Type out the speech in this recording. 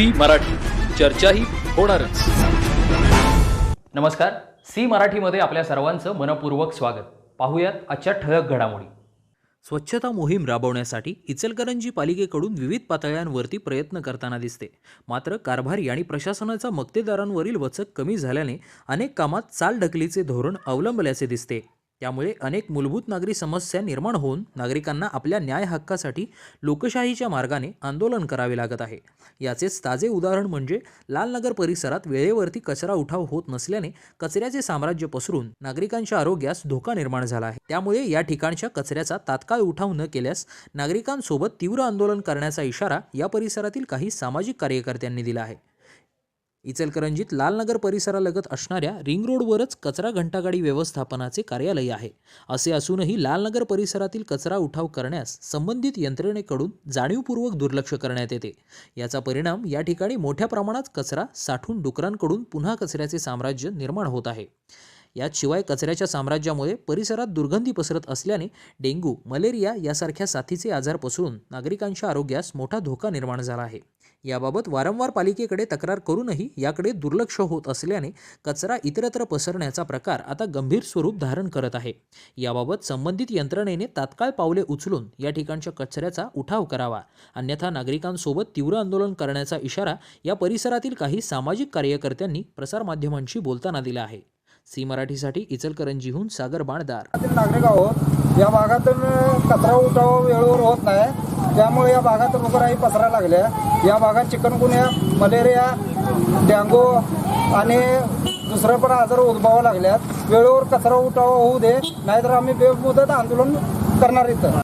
C Marathi. चर्चा ही होणारच. नमस्कार. सी मराठीमध्ये आपल्या सर्वांचं मनपूर्वक स्वागत. पाहूयात आजच्या ठळक घडामोडी. स्वच्छता मोहीम राबवण्यासाठी इचलकरंजी पालिकेकडून विविध पातळ्यांवरती प्रयत्न करताना दिसते. मात्र कारभारी आणि प्रशासनाचा मक्तेदारांवरील वचक कमी झाल्याने अनेक कामात चालढकलीचे धोरण अवलंबल्याचे दिसते. त्यामुळे अनेक मूलभूत नागरी समस्या निर्माण होऊन नागरिकांना आपल्या न्याय हक्कासाठी लोकशाहीच्या मार्गाने आंदोलन करावे लागत आहे. याचेच ताजे उदाहरण म्हणजे लालनगर परिसरात वेळेवरती कचरा उठाव होत नसल्याने कचऱ्याचे साम्राज्य पसरून नागरिकांच्या आरोग्यास धोका निर्माण झाला आहे. त्यामुळे या ठिकाणच्या कचऱ्याचा तात्काळ उठाव न केल्यास नागरिकांसोबत तीव्र आंदोलन करण्याचा इशारा या परिसरातील काही सामाजिक कार्यकर्त्यांनी दिला आहे. इचलकरंजीत लालनगर परिसरालगत असणाऱ्या रिंग रोडवरच कचरा घंटागाडी व्यवस्थापनाचे कार्यालय आहे. असे असूनही लालनगर परिसरातील कचरा उठाव करण्यास संबंधित यंत्रणेकडून जाणीवपूर्वक दुर्लक्ष करण्यात येते. याचा परिणाम या ठिकाणी मोठ्या प्रमाणात कचरा साठून डुकरांकडून पुन्हा कचऱ्याचे साम्राज्य निर्माण होत आहे. याशिवाय कचऱ्याच्या साम्राज्यामुळे परिसरात दुर्गंधी पसरत असल्याने डेंग्यू मलेरिया यासारख्या साथीचे आजार पसरून नागरिकांच्या आरोग्यास मोठा धोका निर्माण झाला आहे. याबाबत वारंवार पालिकेकडे तक्रार करूनही याकडे दुर्लक्ष होत असल्याने कचरा इतरत्र पसरण्याचा प्रकार आता गंभीर स्वरूप धारण करत आहे. याबाबत संबंधित यंत्रणेने तात्काळ पावले उचलून या ठिकाणच्या कचऱ्याचा उठाव करावा. अन्यथा नागरिकांसोबत तीव्र आंदोलन करण्याचा इशारा या परिसरातील काही सामाजिक कार्यकर्त्यांनी प्रसारमाध्यमांशी बोलताना दिला आहे. सी मराठीसाठी इचलकरंजीहून सागर बाणदार. नागरिक आहोत. या भागातून कचरा उठाव वेळेवर होत नाही. त्यामुळे या भागात रोगराई पसरायला लागल्या या भागात चिकनगुन्या मलेरिया डेंगू आणि दुसरं पण आजार उद्भवा लागल्यात. वेळेवर कचरा उठावा होऊ दे नाहीतर आम्ही बेमुदत आंदोलन करणार इथं.